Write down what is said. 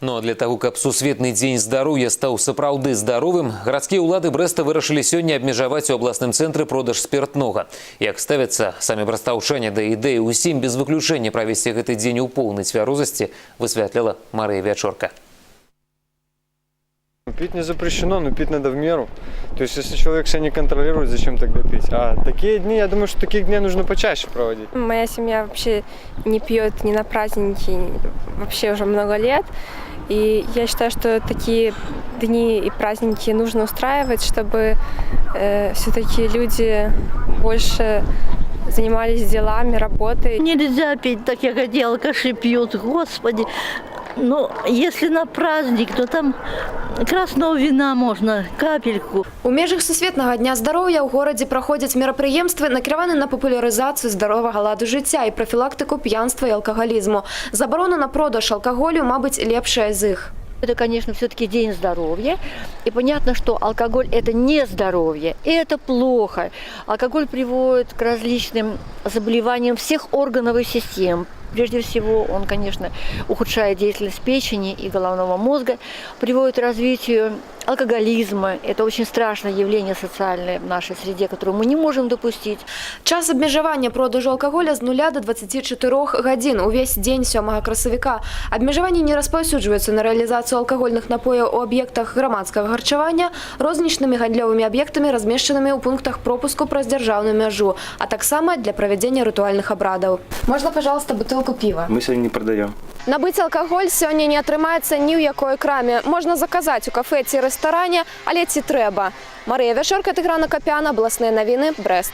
Ну а для того, каб сусветны дзень здароўя стаў сапраўды здаровым, гарадскія ўлады Брэста вырашылі сёння абмежаваць у абласным цэнтры продаж спиртнога. Як ставяцца самі брастаўчане да ідэі усім без выключэння правесці гэты дзень у поўнай цвярозасці, высвятляла Марыя Вячорка. Пить не запрещено, но пить надо в меру. То есть, если человек себя не контролирует, зачем тогда пить? А такие дни, я думаю, что таких дней нужно почаще проводить. Моя семья вообще не пьет ни на праздники, вообще уже много лет. И я считаю, что такие дни и праздники нужно устраивать, чтобы э, все-таки люди больше занимались делами, работой. Нельзя пить так, как эти алкаши пьют, господи. Но если на праздник, то там красного вина можно, капельку. У межах сусветнага дня здароўя ў горадзе праходзяць мерапрыемствы, накіраваны на папулярызацыю здаровага ладу жыцця і прафілактыку п'янства і алкагалізму. Забарона на продаж алкаголю, мабыць, лепшая з іх. Это, конечно, все-таки день здоровья. И понятно, что алкоголь – это не здоровье, и это плохо. Алкоголь приводит к различным заболеваниям всех органов и систем. Прежде всего, он, конечно, ухудшает деятельность печени и головного мозга, приводит к развитию алкоголизма. Это очень страшное явление социальное в нашей среде, которое мы не можем допустить. Час абмежавання продажу алкаголя з 0 до 24 гадзін увесь дзень 7 красавіка. Абмежаванні не распаўсюджваюцца на рэалізацыю алкагольных напояў у аб'ектах грамадскага харчавання, рознічнымі гандлёвымі аб'ектамі, размешчанымі ў пунктах пропуску праз дзяржаўную мяжу, а таксама для правядзення рытуальных абрадаў. Можна, пожалуйста, бутылку піва. Мы сегодня не продаем. Набыць алкаголь сёння не атрымаецца ні ў якой краме. Можна заказаць у кафе ці рэстаране, але ці трэба. Марыя Вяшорка, Тыграна Капяна, абласныя навіны, Брэст.